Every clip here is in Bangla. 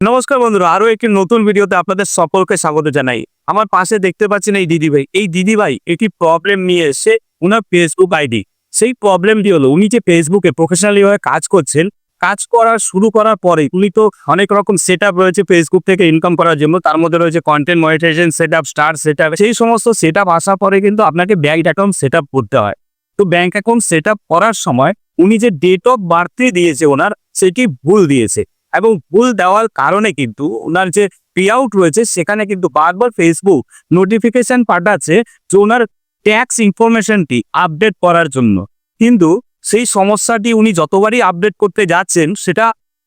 নমস্কার বন্ধুরা আরও একটি নতুন ভিডিওতে আপনাদের সকলকে স্বাগত জানাই। আমার পাশে দেখতে পাচ্ছেন এই দিদি ভাই। এই দিদি ভাই একটি প্রবলেম নিয়ে এসে উনার ফেসবুক আইডি সেই প্রবলেমটি হলো, উনি যে ফেসবুকে প্রফেশনালি ভাবে কাজ করছেন, কাজ করা শুরু করার পরে উনি তো অনেক রকম সেট রয়েছে ফেসবুক থেকে ইনকাম করার জন্য। তার মধ্যে রয়েছে content monetization set up star set সেই সমস্ত সেট আপ আসার পরে কিন্তু আপনাকে ব্যাংক অ্যাকাউন্ট সেট আপ করতে হয়। তো ব্যাংক অ্যাকাউন্ট সেট আপ করার সময় উনি যে ডেট অফ বার্থে দিয়েছে ওনার, সেটি ভুল দিয়েছে। এবং ভুল দেওয়ার কারণে কিন্তু ওনার যে পে আউট রয়েছে, সেখানে কিন্তু বারবার ফেসবুক নোটিফিকেশন পাঠাচ্ছে যে ওনার ট্যাক্স ইনফরমেশনটি আপডেট করার জন্য। কিন্তু সেই সমস্যাটি উনি যতবারই আপডেট করতে যাচ্ছেন, সেটা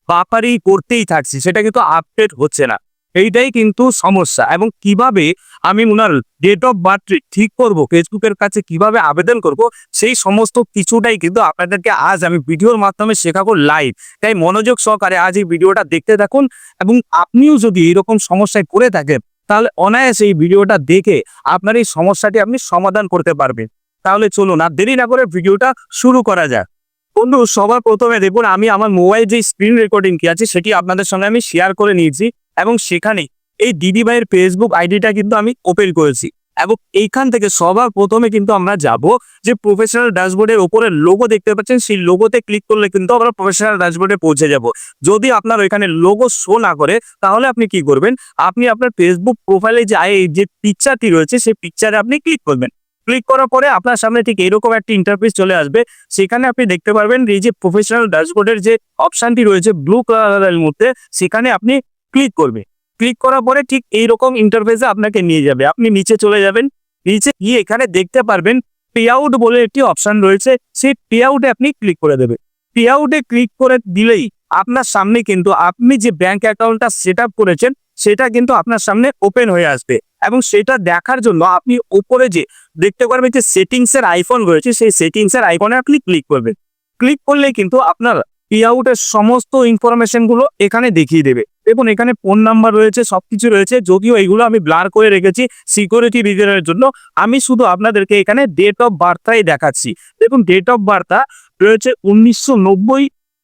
বাপারই করতেই থাকছে, সেটা কিন্তু আপডেট হচ্ছে না। এইটাই কিন্তু সমস্যা। এবং কীভাবে আমি ওনার ডেট অফ বার্থ ঠিক করব ফেসবুকের কাছে কীভাবে আবেদন করব, সেই সমস্ত কিছুটাই কিন্তু আপনাদেরকে আজ আমি ভিডিওর মাধ্যমে শেখাবো লাইভ তাই মনোযোগ সহকারে আজ এই ভিডিওটা দেখতে থাকুন এবং আপনিও যদি এরকম সমস্যায় করে থাকেন, তাহলে অনায়াসে এই ভিডিওটা দেখে আপনার এই সমস্যাটি আপনি সমাধান করতে পারবেন। তাহলে চলুন আর দেরি না করে ভিডিওটা শুরু করা যাক। বন্ধু, সবার প্রথমে দেখুন, আমি আমার মোবাইল যে স্ক্রিন রেকর্ডিং কি আছে, সেটি আপনাদের সঙ্গে আমি শেয়ার করে নিয়েছি। এবং সেখানে এই দিদি ভাইয়ের ফেসবুক আইডিটা কিন্তু আমি ওপেন করেছি। এবং এইখান থেকে সবার প্রথমে কিন্তু আমরা যাব যে প্রফেশনাল ড্যাশবোর্ডের উপরে লোগো দেখতে পাচ্ছেন, সেই লোগোতে ক্লিক করলে কিন্তু আমরা প্রফেশনাল ড্যাশবোর্ডে পৌঁছে যাব। যদি আপনার ওইখানে লোগো শো না করে, তাহলে আপনি কি করবেন? আপনি আপনার ফেসবুক প্রোফাইলে যে যে পিকচারটি রয়েছে, সেই পিকচারে আপনি ক্লিক করবেন। ক্লিক করার পরে আপনার সামনে ঠিক এরকম একটা ইন্টারফেস চলে আসবে। সেখানে আপনি দেখতে পারবেন এই যে প্রফেশনাল ড্যাশবোর্ডের যে অপশনটি রয়েছে ব্লু কালারের মধ্যে, সেখানে আপনি ক্লিক করবে। ক্লিক করার পরে ঠিক এইরকম ইন্টারফেসে আপনাকে নিয়ে যাবে। আপনি নিচে চলে যাবেন। নিচে গিয়ে এখানে দেখতে পারবেন পে আউট বলে একটি অপশন রয়েছে। সেই পে আউটে আপনি ক্লিক করে দেবে পে আউটে ক্লিক করে দিলেই আপনার সামনে কিন্তু আপনি যে ব্যাংক অ্যাকাউন্টটা সেট করেছেন, সেটা কিন্তু আপনার সামনে ওপেন হয়ে আসবে। এবং সেটা দেখার জন্য আপনি উপরে যে দেখতে পারবেন যে সেটিংস এর আইফোন রয়েছে, সেই সেটিংস এর আইকনে আপনি ক্লিক করবেন। ক্লিক করলে কিন্তু আপনার পে আউটের সমস্ত ইনফরমেশনগুলো এখানে দেখিয়ে দেবে। দেখুন, এখানে ফোন নাম্বার রয়েছে, সবকিছু রয়েছে, যদিও এইগুলো আমি ব্লার করে রেখেছি সিকিউরিটি রিজনের জন্য। আমি শুধু আপনাদেরকে এখানে ডেট অফ বার্থটাই দেখাচ্ছি। দেখুন ডেট অফ বার্থটা রয়েছে উনিশশো নব্বই,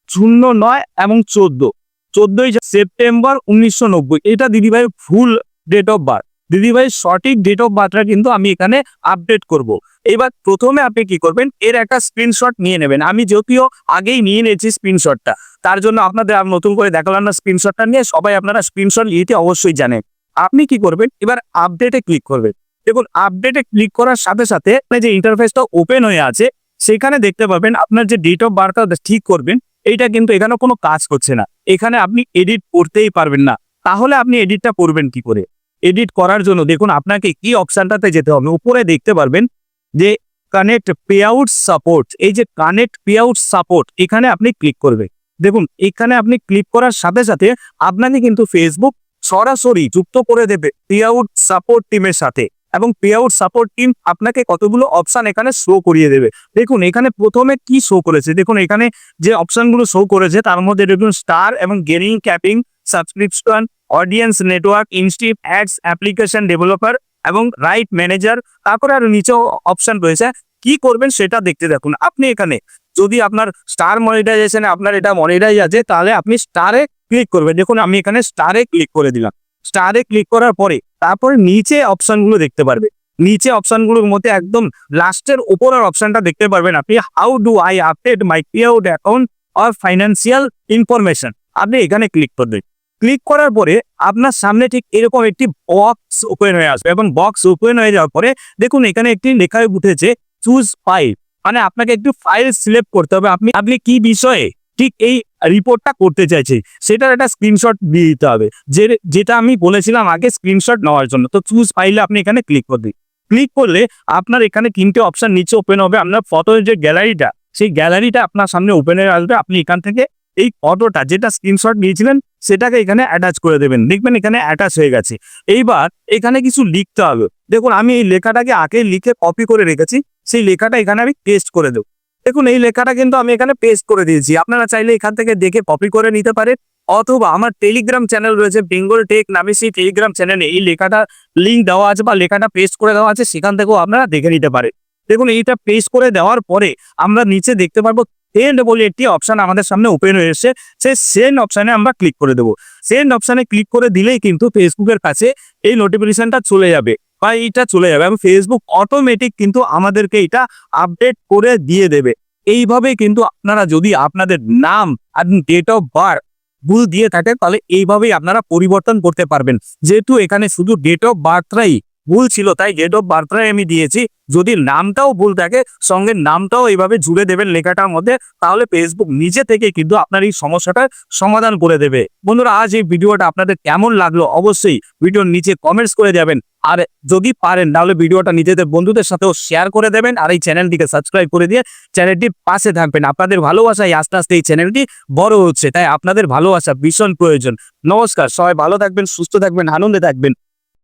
শূন্য নয় এবং চোদ্দ। চোদ্দই সেপ্টেম্বর উনিশশো নব্বই। এটা দিদিভাই ফুল ডেট অফ বার্থ দিদিভাই সঠিক ডেট অফ বার্থটা কিন্তু আমি এখানে আপডেট করব। এবার প্রথমে আপনি কি করবেন, এর একটা স্ক্রিনশট নিয়ে নেবেন। আমি যদিও আগেই নিয়ে নিয়েছি স্ক্রিনশটটা তার জন্য আপনাদের আর নতুন করে দেখালাম না স্ক্রিনশটটা নিয়ে, সবাই আপনারা স্ক্রিনশট নিতে অবশ্যই জানেন। আপনি কি করবেন, এবার আপডেটে ক্লিক করবেন। দেখুন আপডেটে ক্লিক করার সাথে সাথে আপনার যে ইন্টারফেসটা ওপেন হয়ে আছে, সেখানে দেখতে পাবেন আপনার যে ডেট অফ বার্থটা ঠিক করবেন, এইটা কিন্তু এখানে কোনো কাজ করছে না। এখানে আপনি এডিট করতেই পারবেন না। তাহলে আপনি এডিটটা করবেন কি করে? এডিট করার জন্য দেখুন আপনাকে কি অপশনটাতে যেতে হবে। উপরে দেখতে পারবেন যে কানেক্ট পে আউট সাপোর্ট এই যে কানেক্ট পে আউট সাপোর্ট এখানে আপনি ক্লিক করবেন দেখুন, এখানে আপনি ক্লিক করার সাথে সাথে আপনাকে কিন্তু ফেসবুক সরাসরি যুক্ত করে দেবে পে আউট সাপোর্ট টিমের সাথে। এবং পে আউট সাপোর্ট টিম আপনাকে কতগুলো অপশান এখানে শো করিয়ে দেবে। দেখুন, এখানে প্রথমে কি শো করেছে? দেখুন, এখানে যে অপশানগুলো শো করেছে, তার মধ্যে দেখুন স্টার এবং gaining capping subscription audience network ইনস্টিপ ads application developer এবং রাইট ম্যানেজার তারপরে আর নিচেও অপশন রয়েছে। কি করবেন সেটা দেখতে দেখুন। আপনি এখানে যদি আপনার স্টার মনিটাইজেশন আপনার এটা মনিটাইজ আছে, তাহলে আপনি স্টারে ক্লিক করবেন। দেখুন, আমি এখানে স্টারে ক্লিক করে দিলাম। স্টারে ক্লিক করার পরে তারপরে নিচে অপশনগুলো দেখতে পারবে নিচে অপশনগুলোর মধ্যে একদম লাস্টের উপরের অপশনটা দেখতে পারবেন আপনি। How do I update my pay out account or financial information আপনি এখানে ক্লিক করবেন। ক্লিক করার পরে আপনার সামনে ঠিক এরকম একটি বক্স ওপেন হয়ে আসবে এবং বক্স ওপেন হয়ে যাওয়ার পরে দেখুন এখানে একটি লেখা উঠেছে চুজ ফাইল মানে আপনাকে একটু ফাইল সিলেক্ট করতে হবে। আপনি আপনি কি বিষয়ে ঠিক এই রিপোর্টটা করতে চাইছে সেটার একটা স্ক্রিনশট দিয়ে দিতে হবে। যে, যেটা আমি বলেছিলাম আগে স্ক্রিনশট নেওয়ার জন্য। তো চুজ ফাইলে আপনি এখানে ক্লিক করবেন। ক্লিক করলে আপনার এখানে তিনটে অপশান নিচে ওপেন হবে। আপনার ফটোর যে গ্যালারিটা সেই গ্যালারিটা আপনার সামনে ওপেন হয়ে আসবে। আপনি এখান থেকে এই ফটোটা যেটা স্ক্রিনশট নিয়েছিলেন সেটাকে এখানে অ্যাটাচ করে দেবেন। দেখবেন এখানে অ্যাটাচ হয়ে গেছে। এইবার এখানে কিছু লিখতে হবে। দেখুন, আমি এই লেখাটাকে আগে লিখে কপি করে রেখেছি। সেই লেখাটা এখানে আমি পেস্ট করে দেবো। দেখুন, এই লেখাটা কিন্তু আমি এখানে পেস্ট করে দিয়েছি। আপনারা চাইলে এখান থেকে দেখে কপি করে নিতে পারেন। অথবা আমার টেলিগ্রাম চ্যানেল রয়েছে বেঙ্গল টেক নামে সেই টেলিগ্রাম চ্যানেলে এই লেখাটা লিঙ্ক দেওয়া আছে বা লেখাটা পেস্ট করে দেওয়া আছে, সেখান থেকেও আপনারা দেখে নিতে পারেন। দেখুন, এইটা পেস করে দেওয়ার পরে আমরা নিচে দেখতে পারব সেন্ড বলে একটি অপশান আমাদের সামনে ওপেন হয়ে এসেছে। সেই সেন্ড অপশানে আমরা ক্লিক করে দেবো। সেন্ড অপশানে ক্লিক করে দিলেই কিন্তু ফেসবুকের কাছে এই নোটিফিকেশনটা চলে যাবে বা এইটা চলে যাবে এবং ফেসবুক অটোমেটিক কিন্তু আমাদেরকে এটা আপডেট করে দিয়ে দেবে। এইভাবে কিন্তু আপনারা যদি আপনাদের নাম আর ডেট অফ বার্থ ভুল দিয়ে থাকে, তাহলে এইভাবেই আপনারা পরিবর্তন করতে পারবেন। যেহেতু এখানে শুধু ডেট অফ বার্থটাই ভুল ছিল, তাই ডেট অফ বার্থটাই আমি দিয়েছি। যদি নামটাও ভুল থাকে, সঙ্গে নামটাও এইভাবে জুড়ে দেবেন লেখাটার মধ্যে, তাহলে ফেসবুক নিজে থেকে কিন্তু আপনার এই সমস্যাটার সমাধান করে দেবে। বন্ধুরা, আজ এই ভিডিওটা আপনাদের কেমন লাগল অবশ্যই ভিডিওর নিচে কমেন্টস করে যাবেন। আর যদি পারেন, তাহলে ভিডিওটা নিজেদের বন্ধুদের সাথেও শেয়ার করে দেবেন। আর এই চ্যানেলটিকে সাবস্ক্রাইব করে দিয়ে চ্যানেলটির পাশে থাকবেন। আপনাদের ভালোবাসায় আস্তে আস্তে এই চ্যানেলটি বড় হচ্ছে, তাই আপনাদের ভালোবাসা ভীষণ প্রয়োজন। নমস্কার, সবাই ভালো থাকবেন, সুস্থ থাকবেন, আনন্দে থাকবেন।